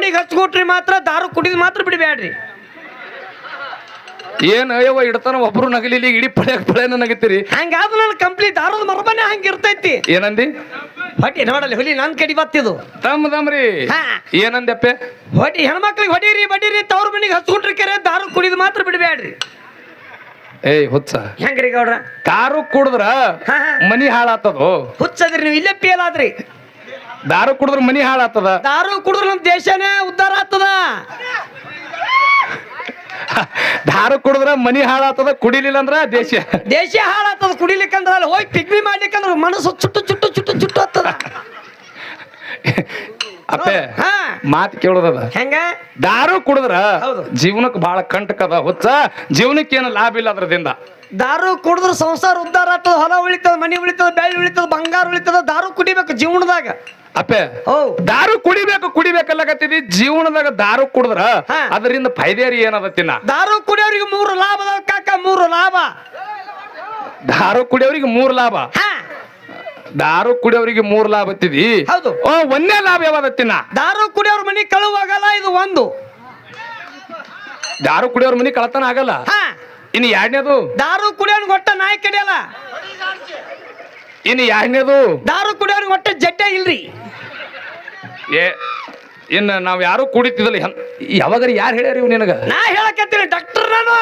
ಮನಿಗೆ ಹಚ್ಕೊಟ್ರಿ ಮಾತ್ರ ದಾರು ಕುಡಿದ್ ಮಾತ್ರ ಬಿಡಬೇಡ್ರಿ ಏನ್ ಅಯ್ಯವ ಇಡ್ತಾನ ಒಬ್ರು ನಗಲಿಲಿ ಇಡೀ ಪಳ್ಯಾಗ ಪಳ್ಯಾನ ನಗತಿರಿ. ಹಂಗಾದ್ರೆ ನನ್ನ ಕಂಪ್ಲೀಟ್ ದಾರದ ಹಂಗ ಹಂಗಿರ್ತೈತಿ ಏನಂದಿ? ಹೊಟ್ಟಿ ನೋಡಲ್ಲ ಹುಲಿ ನನ್ ಕಡಿ ಬತ್ತಿದು. ತಮ್ಮ ತಮ್ರಿ ಹಾ. ಏನಂದಪ್ಪೆ ಹೊಟ್ಟಿ ಹೆಣ್ಮಕ್ಳಿಗೆ ಹೊಡೀರಿ ಬಡೀರಿ ತವ್ರ ಮನಿಗೆ ಹಚ್ಕೊಂಡ್ರಿ ಕೆರೆ ದಾರು ಕುಡಿದ್ ಮಾತ್ರ ಬಿಡಬೇಡ್ರಿ ಏಯ್ ಹುಚ್ಚ. ಹೆಂಗ್ರಿ ಗೌಡ್ರ? ಕಾರು ಕುಡಿದ್ರ ಹಾ, ಹಾ. ಮನಿ ಹಾಳಾತದು? ಹುಚ್ಚದ್ರಿ ನೀವು ಇಲ್ಲೇ ಪೇಲ್ ಆದ್ರಿ. ದಾರು ಕುಡಿದ್ರ ಮನಿ ಹಾಳಾತದ ದಾರು ಕುಡಿದ್ರ ನಮ್ ದೇಶನೇ ಉದ್ಧಾರ ಆಗ್ತದ. ದಾರು ಕುಡಿದ್ರ ಮನಿ ಹಾಳಾತದ ಕುಡಿಲಿಲ್ಲ ಅಂದ್ರ ದೇಶ. ದೇಶ ಹಾಳಾಗ್ತದ ಕುಡಿಲಿಕ್ಕಂದ್ರ ಅಲ್ಲಿ ಹೋಗಿ ಪಿಗ್ಮಿ ಮಾಡ್ಲಿಕ್ಕಂದ್ರ ಮನಸ್ಸು ಚುಟ್ಟು ಚುಟ್ಟು ಚುಟ್ಟು ಚುಟ್ಟು ಆಗ್ತದ. ಅಪ್ಪೆ ಮಾತು ಕೇಳೋದದ. ಹೆಂಗ? ದಾರು ಕುಡಿದ್ರ. ಜೀವನಕ್ಕೆ ಬಹಳ ಕಂಟಕದ ಹುಚ್ಚ ಜೀವನಕ್ಕೆ ಏನು ಲಾಭ ಇಲ್ಲ ಅದ್ರದಿಂದ ದಾರು ಕುಡಿದ್ರೆ ಸಂಸಾರ ಉದ್ದಾರ ಆಗ್ತದ ಹೊಲ ಉಳಿತದ ಮನಿ ಉಳಿತದ ಬೆಳ್ಳಿ ಉಳಿತದ ಬಂಗಾರ ಉಳಿತದ ದಾರು ಕುಡಿಬೇಕು ಜೀವನದಾಗ. ಅಪ್ಪೆ ಓ ದಾರು ಕುಡಿಬೇಕು ಕುಡಿಬೇಕಲ್ಲಕತ್ತಿದಿ ಜೀವನದಾಗ ದಾರು ಕುಡಿದ್ರ. ಅದರಿಂದ ಫೈದೇರಿ ಏನದ ತಿನ್ನ ದಾರು ಕುಡಿಯೋರಿಗೆ ಮೂರು ಲಾಭ ಅದಾವ ಕಾಕ ಮೂರು ಲಾಭ. ದಾರು ಕುಡಿಯೋರಿಗೆ ಮೂರು ಲಾಭ? ದಾರು ಕುಡಿಯೋರಿಗೆ ಮೂರ್ ಲಾಭ ಹತ್ತಿದಿ ಹೌದು. ಓ ಒಂದೇ ಲಾಭ ಯಾವ ತಿನ್ನ ದಾರು ಕುಡಿಯೋರ್ ಮನಿ ಕಳುವಾಗಲ್ಲ ಇದು ಒಂದು. ದಾರು ಕುಡಿಯೋರ್ ಮನಿ ಕಳತನ ಆಗಲ್ಲ? ಹಾ. ಇನ್ನು ಎರಡನೇದು ದಾರು ಕುಡಿಯೋನ್ ಒಟ್ಟ ನಾಯಿ ಕಡಿಯಲ್ಲ? ಇನ್ನು ಎರಡನೇದು ದಾರು ಕುಡಿಯೋನ್ ಒಟ್ಟ ಜಡ್ಡೆ ಇಲ್ರಿ. ಏ ಇನ್ನು ನಾವು ಯಾರು ಕುಡಿತಿದಲ್ಲ ಯಾವಾಗಾರ ಯಾರು ಹೇಳ್ಯಾರ ಇವ್ ನಿನಗ? ನಾ ಹೇಳಕತ್ತೀನಿ ಡಾಕ್ಟರ್ ನಾನು.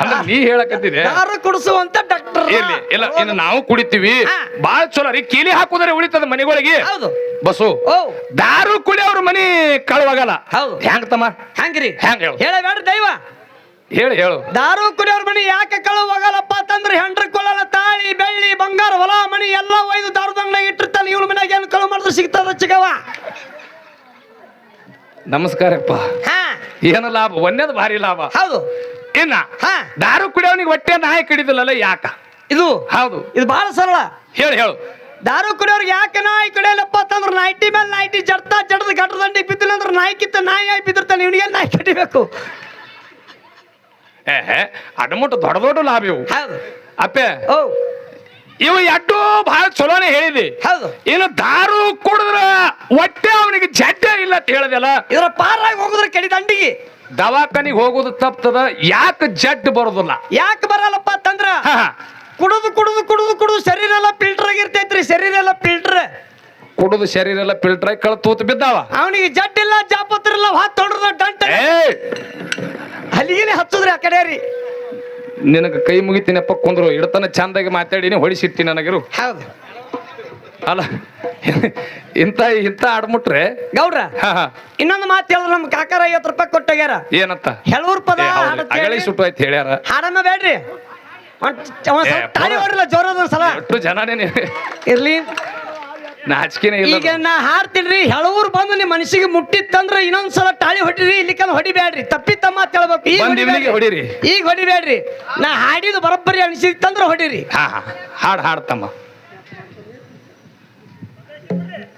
ಅಂದ್ರೆ ನೀ ಹೇಳಕತ್ತಿದೆ ದಾರು ಕುಡಿಸುವಂತ ಡಾಕ್ಟರ್ ಇಲ್ಲ ಇನ್ನು ನಾವು ಕುಡಿತೀವಿ. ಬಾಳ ಚಲೋ ರೀ ಕೀಲಿ ಹಾಕುದ್ರೆ ಉಳಿತದ ಮನೆಗಳಿಗೆ. ಹೌದು. ಬಸ್ಸು ಓ. ದಾರು ಕುಡಿಯೋರ್ ಮನಿ ಕಳವಾಗಲ್ಲ. ಹೌದು. ಹೆಂಗ್ ತಮ್ಮ? ಹ್ಯಾಂಗ್ರಿ? ಹೆಂಗ್ ಹೇಳಿ? ಹೇಳಬೇಡ್ರಿ ದೈವ. ಹೇಳು ಹೇಳು. ದಾರು ಕುಡಿಯೋರ್ ಮನಿ ಯಾಕೆ ಕಳುವಾಗಲ್ಲಪ್ಪ ಅಂತಂದ್ರೆ ಹೆಂಡ್ರ ಕೊಲ್ಲಲ್ಲ? ತಾಳಿ ಬೆಳ್ಳಿ ಬಂಗಾರ ಹೊಲ ಮನಿ ಎಲ್ಲ ಒಯ್ದು ದಾರುದಂಗ್ನಾಗ ಇಟ್ಟಿರ್ತಾನೆ. ಇವಳು ಮನ್ಯಾಗ ಏನು ಕಳು ಮಾಡಿದ್ರೆ ಸಿಗ್ತದ ಚಿಗವ ನಮಸ್ಕಾರಪ್ಪ. ಹಾ. ಏನು ಲಾಭ? ಒಂದೇದು ಭಾರಿ ಲಾಭ. ಹೌದು. ಇನ್ನ ಹಾ. ದಾರು ಕುಡಿಯೋನಿಗೆ ಹೊಟ್ಟೆ ನಾಯಿ ಕಡಿದಿಲ್ಲಲ್ಲ ಯಾಕ? ಇದು ಹೌದು. ಇದು ಬಹಳ ಸರಳ. ಹೇಳು ಹೇಳು. ದಾರು ಕುಡಿಯೋರ್ಗೆ ಯಾಕೆ ನಾಯಿ ಕಡಿಯಲ್ಲಪ್ಪ ಅಂತಂದ್ರೆ ನಾಯ್ಟಿ ಮೇಲೆ ನಾಯಿಟಿ ಜಡ್ತಾ ಜಡ್ದು ಗಡ್ರದಂಡಿ ಬಿದ್ದಿಲ್ಲ ಅಂದ್ರೆ ನಾಯಿ ಕಿತ್ತ ನಾಯಿ ಆಗಿ ಬಿದ್ದಿರ್ತಾನೆ. ಇವನಿಗೆ ನಾಯಿ ಕಡಿಬೇಕು? ಅಡಮುಟ್ಟು ದೊಡ್ಡ ದೊಡ್ಡ ಲಾಭ ಇವು. ಹೌದು. ಅಪ್ಪೆ ಓ. ಇವು ಎಡ್ಡು ಬಹಳ ಚಲೋನೆ ಹೇಳಿದಿ. ಹೌದು. ಇನ್ನು ದಾರು ಕುಡಿದ್ರ ಒಟ್ಟೆ ಅವನಿಗೆ ಜಡ್ಡೆ ಇಲ್ಲ ಅಂತ ಹೇಳ್ದಲ್ಲ ಇದರ ಪಾರಾಗಿ ಹೋಗುದ್ರ ಕೆಡಿ ದಂಡಿಗೆ. ದವಾಖಾನಿಗೆ ಹೋಗುದು ತಪ್ತದ ಯಾಕೆ ಜಡ್ಡು ಬರೋದಿಲ್ಲ? ಯಾಕೆ ಬರಲ್ಲಪ್ಪ ಅಂತಂದ್ರ ಕುಡುದು ಕುಡುದು ಕುಡಿದು ಕುಡಿದು ಶರೀರ ಎಲ್ಲ ಫಿಲ್ಟರ್ ಆಗಿರ್ತೈತ್ರಿ ಶರೀರ ಎಲ್ಲ ಫಿಲ್ಟರ್ ಕುಡಿದು ಶರೀರ ಎಲ್ಲ ಫಿಲ್ಟರ್ ಆಗಿ ಕಳ ತೂತು ಬಿದ್ದಾವ. ಅವನಿಗೆ ಜಡ್ಡಿಲ್ಲ ಇಲ್ಲ ಜಾಪತ್ರ ಇಲ್ಲ ಹಾತ್ ತೊಡ್ರದ ಡಂಟ ಏ ಆ ಕಡೆ ರೀ. ನಿನಗೆ ಕೈ ಮುಗಿತೀನಪ್ಪ ಕುಂದ್ರು. ಇಡತನ ಚಂದಾಗಿ ಮಾತಾಡಿನಿ ಹೊಡಿಸಿಟ್ಟಿ ನನಗಿರು. ಹೌದು. ಅಲ್ಲ ಇಂತ ಇಂತ ಆಡ್ಮುಟ್ರೆ ಗೌಡ್ರ ಹಾ ಹಾ. ಇನ್ನೊಂದು ಮಾತು ಹೇಳಿದ್ರೆ ನಮ್ ಕಾಕಾರ ಐವತ್ತು ರೂಪಾಯಿ ಕೊಟ್ಟೋಗ್ಯಾರ ಏನಂತ? ಹೆಳೂರ್ ಪದ ಅಗಳಿ. ಸುಟ್ಟು ಆಯ್ತು ಹೇಳ್ಯಾರ. ಹಾಡಮ್ಮ ಬೇಡ್ರಿ. ತಾಳಿ ಪರ- ಹೊಡಿಲ್ಲ ಜೋರದ ಸಲ. ಜನನೇ ಇರ್ಲಿ. ನಾಚಿಕೆನೇ ಇಲ್ಲ ಈಗ ನಾ ಹಾಡ್ತೀನ್ರಿ ಹೆಳೂರ್ ಬಂದು ನಿಮ್ ಮನಸ್ಸಿಗೆ ಮುಟ್ಟಿತ್ತಂದ್ರ ಇನ್ನೊಂದ್ಸಲ ತಾಳಿ ಹೊಡಿರಿ ಇಲ್ಲಿ ಕಲ್ ಹೊಡಿಬೇಡ್ರಿ ತಪ್ಪಿತಮ್ಮ ಅಂತ ಹೇಳ್ಬೇಕು. ಈಗ ಬಂದ್ ಇವನಿಗೆ ಹೊಡಿಬೇಡ್ರಿ. ಹೊಡಿರಿ. ಈಗ ಹೊಡಿಬೇಡ್ರಿ ನಾ ಹಾಡಿದ ಬರೋಬ್ಬರಿ ಅನಿಸಿತ್ತಂದ್ರ ಹೊಡಿರಿ. ಹಾ ಹಾ. ಹಾಡು ಹಾಡ್ತಮ್ಮ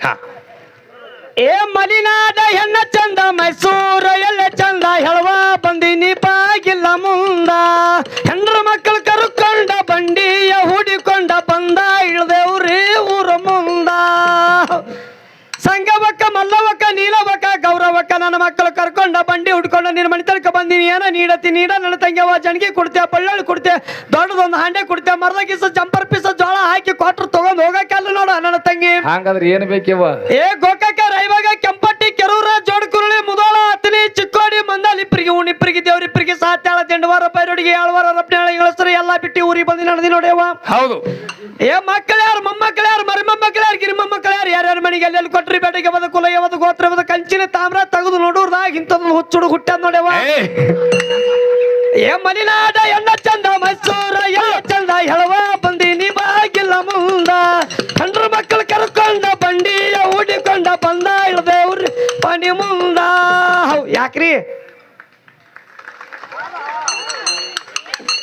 ಹಾ. ಏ ಮಲಿನಾದ ಹೆಣ್ಣ ಚಂದ ಮೈಸೂರ ಎಲ್ಲ ಚಂದ ಹೆಳವ ಬಂದಿನಿ ಪಾಗಿಲ್ಲ ಮುಂದ. ಹೆಂಡ್ರ ಮಕ್ಕಳು ಕರುಕೊಂಡ ಬಂಡಿಯ ಹೂಡಿಕೊಂಡ ಮಲ್ಲವಕ್ಕ ನೀಲವಕ್ಕ ಗೌರವಕ್ಕ ನನ್ನ ಮಕ್ಕಳು ಕರ್ಕೊಂಡ ಬಂಡಿ ಹುಡ್ಕೊಂಡ ನಿನ್ನ ಮನೆ ತನಕ ಬಂದಿನಿ. ಏನ ನೀಡತಿ ನೀಡ ನನ್ನ ತಂಗ್ಯವ ಜಣಗಿ ಕೊಡ್ತೇ ಬಳ್ಳೊಳ್ಳಿ ಕೊಡ್ತೆ ದೊಡ್ಡದೊಂದು ಹಾಂಡೆ ಕುಡ್ತೆ ಮರದ ಗಿಸ ಜಂಪರ್ ಪೀಸ ಜೋಳ ಹಾಕಿ ಕೊಟ್ರು ತಗೊಂಡ್ ಹೋಗಕ್ಕಲ್ಲ ನೋಡ ನನ್ನ ತಂಗಿ. ಹಂಗಾದ್ರೆ ಏನ್ ಬೇಕಿವ ಏ ಗೋಕಾಕ ರೈವಾಗ ಕೆಂಪಟ್ಟಿ ಕೆರೂರ ಜೋಡ್ಕುರುಳಿ ಮುದೋಳ ಹತ್ತಿನಿ ಚಿಕ್ಕೋಡಿ ಮಂದಾಲ್ ಇಬ್ಬರಿಗೆ ಉಣಿಪ್ರಿಗೆ ದೇವ್ರಿಪ್ರಿಗೆ ಸಾತ್ಯಾಳ ದಿಂಡವಾರ ಏಳ್ವಾರ ರಪ್ನಾಳ ಎಲ್ಲ ಬಿಟ್ಟು ಊರಿಗೆ ಬಂದು ನಡೆದಿ ನೋಡ್ಯವ ಹೌದು. ಏ ಮಕ್ಕಳು ಯಾರು ಮೊಮ್ಮಕ್ಕಳು ಯಾರು ಮರಿ ಮೊಮ್ಮಕ್ಕಳು ಯಾರು ಗಿರಿ ಮೊಮ್ಮಕ್ಕಳು ಯಾರು ಯಾರ್ಯಾರ ಮನೆಗೆ ಎಲ್ಲೆಲ್ಲಿ ಕೊಟ್ರಿ ಬೇಟೆಗೆ ಬದ ಕುಲ ಯಾವದು ಗೋತ್ರ ಯಾವದು ಕಂಚಿನ ತಾಮ್ರ ತೆಗೆದು ನೋಡೋರ್ದಾಗ ಇಂಥದ್ದು ಹುಚ್ಚುಡು ಹುಟ್ಟ ನೋಡ್ಯವ ಏ. ಏ ಮಲಿನಾಡ ಎಲ್ಲ ಚಂದ ಮೈಸೂರ ಎಲ್ಲ ಚಂದ ಹೇಳುವ ಬಂದಿನಿ ಬಾಗಿಲ್ಲ ಮುಂದ. ಕಂಡ್ರ ಮಕ್ಕಳು ಕರ್ಕೊಂಡ ಬಂಡಿಯ ಹೂಡಿಕೊಂಡ ಬಂದ ಇಳ್ದೇವ್ರಿ ಪಣಿ ಮುಂದ. ಹೌ ಯಾಕ್ರಿ?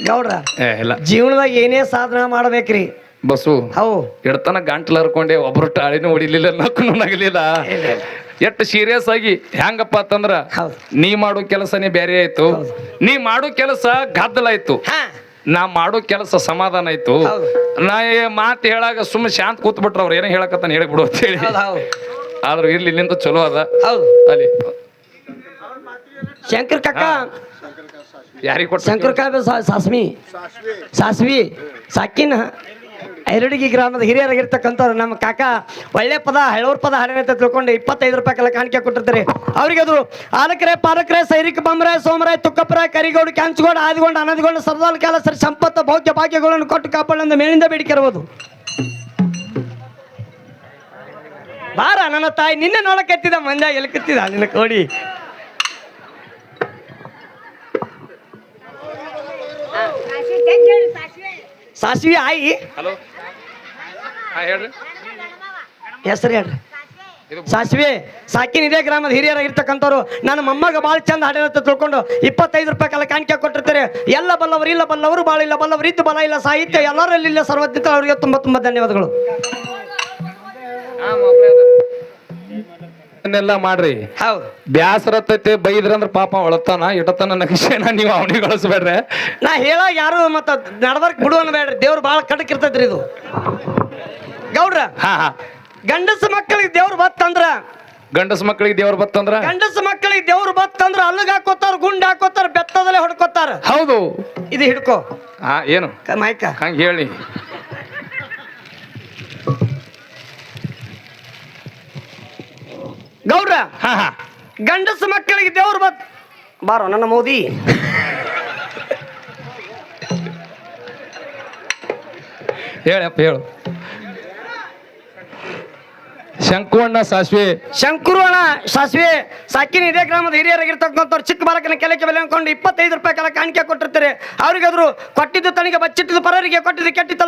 ಗೌಡ್ರ ಏ ಇಲ್ಲ. ಜೀವನದಾಗ ಏನೇ ಸಾಧನ ಮಾಡ್ಬೇಕ್ರಿ. Bus how. ಎಡ್ತನ ಗಂಟ್ಲು ಹರ್ಕೊಂಡೆ ಒಬ್ರು ಟಾಳಿನೂ ಹೊಡಿಲಿಲ್ಲ ನಕ್ಕು ನಗಲಿಲ್ಲ. ಎಷ್ಟು ಸೀರಿಯಸ್ ಆಗಿ ಹೆಂಗಪ್ಪ ಅಂತಂದ್ರ ಹೌದು. ನೀ ಮಾಡೋ ಕೆಲಸನೇ ಬೇರೆ ಆಯ್ತು. ನೀ ಮಾಡೋ ಕೆಲಸ ಗದ್ದಲಾಯ್ತು. ಹಾ. ನಾ ಮಾಡೋ ಕೆಲಸ ಸಮಾಧಾನ ಆಯ್ತು. ಹೌದು. ನಾ ಮಾತು ಹೇಳಾಗ ಸುಮ್ಮನೆ ಶಾಂತ ಕೂತ್ಬಿಟ್ರ ಅವ್ರು ಏನೋ ಹೇಳಕತ್ತಾನ ಹೇಳಿಬಿಡು ಅಂತ ಹೇಳಿ. ಹೌದು ಹೌದು. ಆದ್ರೂ ಇರ್ಲಿ ಇಲ್ಲಿಂದ ಚಲೋ ಅದ. ಹೌದು. ಅಲ್ಲಿ. ಶಂಕರ್ ಕಕ್ಕ ಯಾರಿಗೆ ಕೊಟ್ಟು ಶಂಕರ್ ಕಾವ್ಯ ಸಾಸ್ಮಿ ಸಾಸ್ವಿ. ಸಾಕಿನ ಐರಡಿಗಿ ಗ್ರಾಮದ ಹಿರಿಯರಾಗಿರ್ತಕ್ಕಂಥವ್ರು. ನಮ್ಮ ಕಾಕ ಒಳ್ಳೆ ಪದ ಹಳವ್ರ ಪದ ಹಾಡಿನ ಅಂತ ತಿಳ್ಕೊಂಡು ಇಪ್ಪತ್ತೈದು ರೂಪಾಯಿ ಕೆಲ ಕಾಣಿಕೆ ಕೊಟ್ಟಿರ್ತಾರೆ. ಅವ್ರಿಗೆ ಅದು ಆಲಕರೆ ಪಾಲಕರೆ ಸೈರಿಕ ಬಂಬರಾಯ್ ಸೋಮರಾಯ ತುಕ್ಕಪ್ಪರ ಕರಿಗೌಡ ಕ್ಯಾಂಚ್ಗೋಡ ಆದಿಗೊಂಡು ಅನದಿಗೊಂಡು ಸರ್ದಾಲ್ ಕಾಲ ಸರಿ ಸಂಪತ್ತು ಭೌತ್ಯ ಭಾಗ್ಯಗಳನ್ನು ಕೊಟ್ಟು ಕಾಪಾಡ ಮೇಲಿಂದ ಬೇಡಿಕೆ ಇರಬಹುದು. ಬಾರ ನನ್ನ ತಾಯಿ ನಿನ್ನೆ ನೋಡಕತ್ತಿದ ಮಂದ್ಯ ಎಲ್ಲಿ ಕತ್ತಿದ? ನಿನ್ನ ಕೋಡಿ. ಸಾಸಿವೆ ಆಯಿ. ಹಲೋ. ಹೇಳ್ರಿ. ಹೆಸರು ಹೇಳ್ರಿ. ಸಾಸಿವೆ ಸಾಕಿನ ಇದೇ ಗ್ರಾಮದ ಹಿರಿಯರಾಗಿರ್ತಕ್ಕಂಥವ್ರು ನನ್ನ ಮೊಮ್ಮಗ ಭಾಳ ಚಂದ ಹಾಡಿರುತ್ತೆ ತಿಳ್ಕೊಂಡು ಇಪ್ಪತ್ತೈದು ರೂಪಾಯಿ ಕಾಲ ಕಾಣಿಕೆ ಕೊಟ್ಟಿರ್ತಾರೆ. ಎಲ್ಲ ಬಲ್ಲವರು ಇಲ್ಲ ಬಲ್ಲವರು ಭಾಳ ಇಲ್ಲ ಬಲ್ಲವರು ಇದ್ದು ಬಲ ಇಲ್ಲ ಸಾಹಿತ್ಯ ಎಲ್ಲರಲ್ಲಿ ಇಲ್ಲ ಸರ್ವಜ್ಞತ ಅವರಿಗೆ ತುಂಬ ತುಂಬ ಧನ್ಯವಾದಗಳು. ಇದನ್ನೆಲ್ಲ ಮಾಡ್ರಿ. ಹೌದು. ಬ್ಯಾಸರತ್ತೈತೆ ಬೈದ್ರಂದ್ರ ಪಾಪ ಒಳತನ ಇಟತನ ನಕ್ಷೇನ ನೀವು ಅವನಿಗೆ ಕಳಿಸ್ಬೇಡ್ರಿ ನಾ ಹೇಳ ಯಾರು ಮತ್ತ ನಡ್ಬರ್ಕ್ ಬಿಡುವನ್ ಬೇಡ್ರಿ ದೇವ್ರು ಭಾಳ ಕಡಕ್ ಇರ್ತೈತ್ರಿ ಇದು. ಗೌಡ್ರ ಹಾ ಹಾ. ಗಂಡಸ ಮಕ್ಕಳಿಗೆ ದೇವ್ರು ಬತ್ತಂದ್ರ ಗಂಡಸ ಮಕ್ಕಳಿಗೆ ದೇವ್ರ ಬತ್ತಂದ್ರ ಗಂಡಸ ಮಕ್ಕಳಿಗೆ ದೇವ್ರು ಬತ್ತಂದ್ರ ಅಲ್ಲಿಗೆ ಹಾಕೋತಾರ ಗುಂಡ್ ಹಾಕೋತಾರ ಬೆತ್ತದಲ್ಲೇ ಹೊಡ್ಕೋತಾರ? ಹೌದು. ಇದು ಹಿಡ್ಕೋ. ಹಾ ಏನು? ಕ- ಮಾಯ್ಕ ಹಂಗ ಹೇಳಿ. ಗೌಡ್ರ ಹಾ ಹಾ. ಗಂಡಸ ಮಕ್ಕಳಿಗೆ ದೇವ್ರು ಬತ್. ಬಾರೋ ನನ್ನ ಮೋದಿ. ಹೇಳಪ್ಪ ಹೇಳು. ಶಂಕುವಣ್ಣ ಸಾಸ್ವೆ. ಶಂಕುರುವಣ್ಣ ಸಾಸಿವೆ ಸಾಕಿನ ಇದೇ ಗ್ರಾಮದ ಹಿರಿಯರಾಗಿರ್ತಕ್ಕಂಥವ್ರು ಚಿಕ್ಕ ಬಾಲಕನ ಕೆಲಕ್ಕೆ ಬೆಲೆ ಅನ್ಕೊಂಡು ಇಪ್ಪತ್ತೈದು ರೂಪಾಯಿ ಕೆಲ ಕಾಣಿಕೆ ಕೊಟ್ಟಿರ್ತಾರೆ. ಅವ್ರಿಗಾದ್ರು ಕೊಟ್ಟಿದ್ದು ತನಗೆ ಬಚ್ಚಿಟ್ಟಿದ್ದು ಪರರಿಗೆ ಕೊಟ್ಟಿದ್ದು ಕೆಟ್ಟಿದ್ದಲ್ಲ.